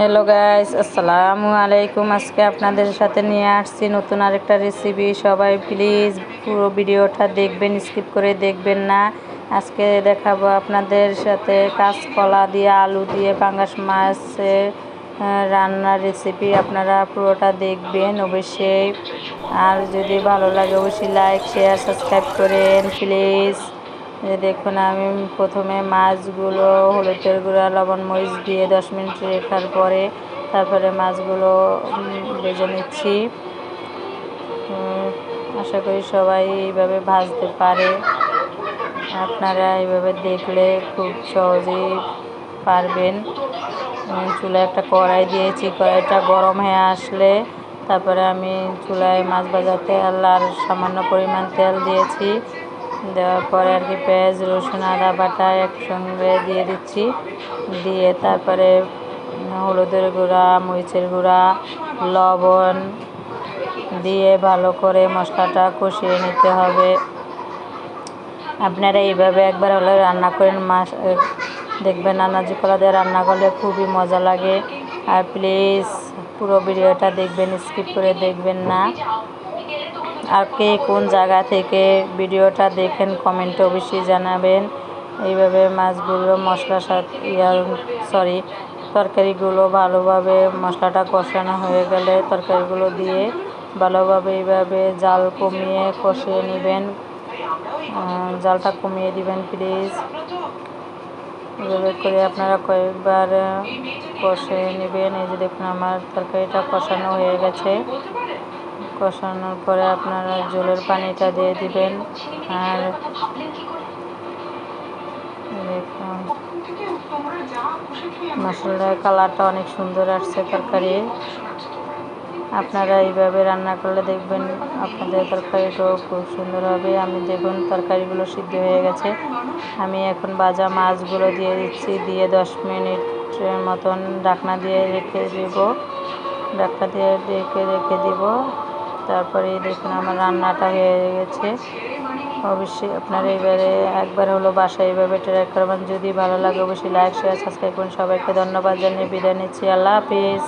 Hello guys আসসালামু আলাইকুম আজকে আপনাদের সাথে নিয়ে আসছি নতুন আরেকটা রেসিপি সবাই প্লিজ পুরো ভিডিওটা দেখবেন স্কিপ করে দেখবেন না। আজকে দেখাবো আপনাদের সাথে কাঁচকলা দিয়ে, আলু দিয়ে, পাঙ্গাস মাছের রান্নার রেসিপি আপনারা পুরোটা দেখবেন অবশ্যই। আর যদি ভালো লাগে, অবশ্যই লাইক শেয়ার সাবস্ক্রাইব করেন প্লিজ দেখুন, আমি প্রথমে মাছগুলো, হলুদের গুঁড়া, লবণ মরিচ দিয়ে দশ মিনিট রেখার পরে তারপরে মাছগুলো ভেজে নিচ্ছি। আশা করি সবাই এইভাবে ভাজতে পারে। আপনারা এইভাবে দেখলে খুব সহজেই পারবেন। চুলায় একটা কড়াই দিয়েছি, কড়াইটা গরম হয়ে আসলে তারপরে আমি চুলায় মাছ ভাজা তেল আর সামান্য পরিমাণ তেল দিয়েছি। দেওয়ার পরে আর কি পেঁয়াজ, রসুন, আদা, বাটা একসঙ্গে দিয়ে দিচ্ছি। দিয়ে তারপরে হলুদের গুঁড়া, মরিচের গুঁড়া, লবণ দিয়ে ভালো করে মশলাটা কষিয়ে নিতে হবে। আপনারা এইভাবে একবার হলে রান্না করেন। মাছ দেখবেন নানাজি কলা দিয়ে রান্না করলে খুবই মজা লাগে। আর প্লিজ পুরো ভিডিওটা দেখবেন, স্কিপ করে দেখবেন না। আর কে কোন জায়গা থেকে ভিডিওটা দেখেন কমেন্টে অবশ্যই জানাবেন। এইভাবে মাছগুলো মশলার সাথে, ইয়া সরি তরকারিগুলো ভালোভাবে মশলাটা কষানো হয়ে গেলে তরকারিগুলো দিয়ে ভালোভাবে এইভাবে জাল কমিয়ে কষিয়ে নেবেন। জালটা কমিয়ে দিবেন প্লিজ এভাবে করে আপনারা কয়েকবার কষে নেবেন। এই যে দেখুন আমার তরকারিটা কষানো হয়ে গেছে। কষানোর পরে আপনারা জলের পানিটা দিয়ে দিবেন। আর মশলার কালারটা অনেক সুন্দর আসছে তরকারি। আপনারা এইভাবে রান্না করলে দেখবেন আপনাদের তরকারিটাও খুব সুন্দর হবে। আমি দেখুন তরকারিগুলো সিদ্ধ হয়ে গেছে। আমি এখন ভাজা মাছগুলো দিয়ে দিচ্ছি, দিয়ে দশ মিনিটের মতন ডাকনা দিয়ে রেখে দেব। ডাকনা দিয়ে রেখে রেখে দিব। তারপরে দেখুন আমার রান্নাটা হয়ে গেছে। অবশ্যই আপনার এবারে একবার হলো বাসায় এইভাবে ট্রাই করবেন। যদি ভালো লাগে অবশ্যই লাইক শেয়ার সাবস্ক্রাইব করুন। সবাইকে ধন্যবাদ জানিয়ে বিদায় নিচ্ছি। আল্লাহ হাফিজ।